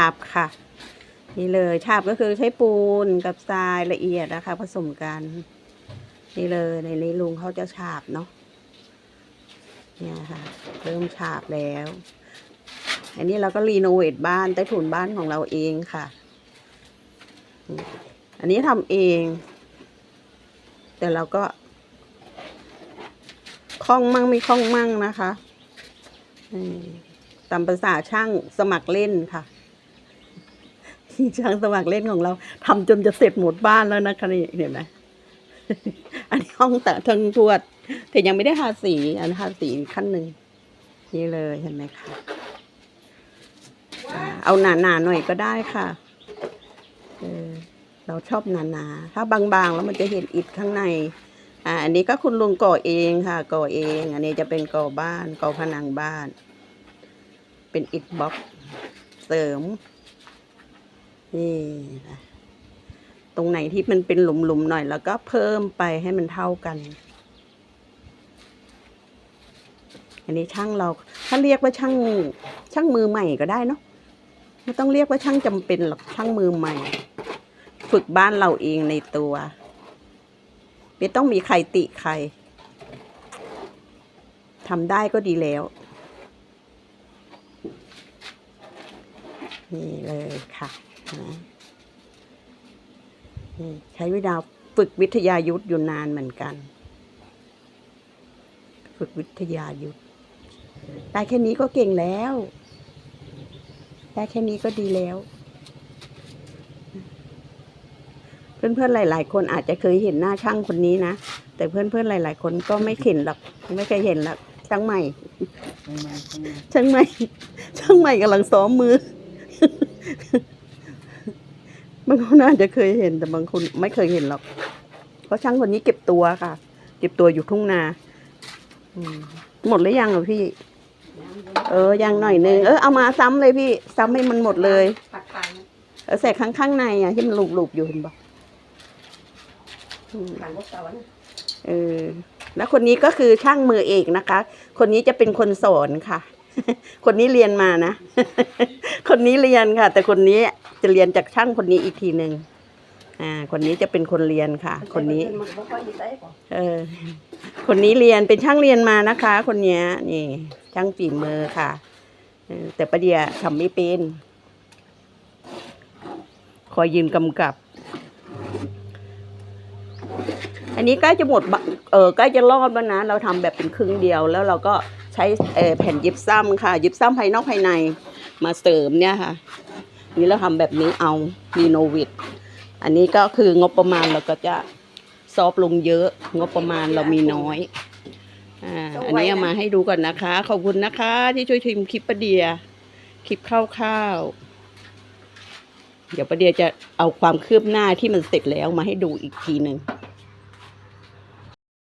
าบค่ะ นี่เลยฉาบก็คือใช้ปูนกับทรายละเอียดนะคะ ผสมกัน นี่เลยในนี้ลุงเขาจะฉาบเนาะเนี่ยค่ะ เริ่มฉาบแล้ว อันนี้เราก็รีโนเวทบ้านใต้ถุนบ้านของเราเองค่ะ อันนี้ทำเอง แต่เราก็คล่องมั่งไม่คล่องมั่งนะคะตามภาษาช่างสมัครเล่นค่ะ ทีช่างสมัครเล่นของเราทำจนจะเสร็จหมดบ้านแล้วนะคะนี่เห็นไหมอันนี้ห้องแต่เทิงทวด แต่ยังไม่ได้ทาสี อันทาสีขั้นหนึ่งนี่เลยเห็นไหมคะอ่าเอาหนาๆหน่อยก็ได้ค่ะเออเราชอบหนาๆถ้าบางๆ แล้วมันจะเห็นอิฐข้างใน อ่า อันนี้ก็คุณลุงก่อเองค่ะก่อเอง อันนี้จะเป็นก่อบ้านก่อผนังบ้าน เป็นอิฐบล็อก เสริม นี่นะตรงไหนที่มันเป็นหลุมๆหน่อย แล้วก็เพิ่มไปให้มันเท่ากัน อันนี้ช่างเราถ้าเรียกว่าช่างช่างมือใหม่ก็ได้เนาะไม่ต้องเรียกว่าช่างจำเป็นหรอกช่างมือใหม่ ฝึกบ้านเราเองในตัว ไม่ต้องมีใครติใครทำได้ก็ดีแล้ว นี่เลยค่ะ ใช้เวลาฝึกวิทยายุทธอยู่นานเหมือนกัน ฝึกวิทยายุทธได้แค่นี้ก็เก่งแล้ว ได้แค่นี้ก็ดีแล้ว เพื่อนๆหลาย ๆ คนอาจจะเคยเห็นหน้าช่างคนนี้นะ แต่เพื่อนๆหลาย ๆ คนก็ไม่เห็นหรอกไม่เคยเห็นหรอกช่างใหม่ ช่างใหม่ ช่างใหม่กำลังซ้อมมือ บางคนอาจจะเคยเห็นแต่บางคนไม่เคยเห็นหรอก เพราะช่างคนนี้เก็บตัวค่ะ เก็บตัวอยู่ทุ่งนาอืมหมดหรือยังอะพี่ เออยังหน่อยนึงเออเอามาซ้ำเลยพี่ ซ้ำให้มันหมดเลยตักไปเออใส่ข้างข้างๆในอะที่มันหลุบๆอยู่เห็นปะอืมหลังก็สอนเออ แล้วคนนี้ก็คือช่างมือเอกนะคะ คนนี้จะเป็นคนสอนค่ะ คนนี้เรียนมานะ คนนี้เรียนค่ะ แต่คนนี้จะเรียนจากช่างคนนี้อีกทีหนึ่งอ่า คนนี้จะเป็นคนเรียนค่ะ คนนี้ เออ คนนี้เรียนเป็นช่างเรียนมานะคะ คนนี้นี่ ช่างฝีมือค่ะแต่ประเดี๋ยวทำไม่เป็นคอยยืนกำกับ อันนี้ใกล้จะหมด เออใกล้จะรอดแล้วนะ เราทำแบบเป็นครึ่งเดียวแล้วเราก็ ใช้แผ่นยิบซ้ำค่ะ ยิบซ้ำภายนอกภายในมาเสริมเนี่ยค่ะ นี่เราทำแบบนี้เอารีโนเวทอันนี้ก็คืองบประมาณเราก็จะซอฟลงเยอะ งบประมาณเรามีน้อยอ่าอันนี้เอามาให้ดูก่อนนะคะ ขอบคุณนะคะ ที่ช่วยทีมคลิปประเดีย คลิปคร่าวๆเดี๋ยวประเดียจะเอาความคืบหน้าที่มันเสร็จแล้วมาให้ดูอีกทีหนึ่ง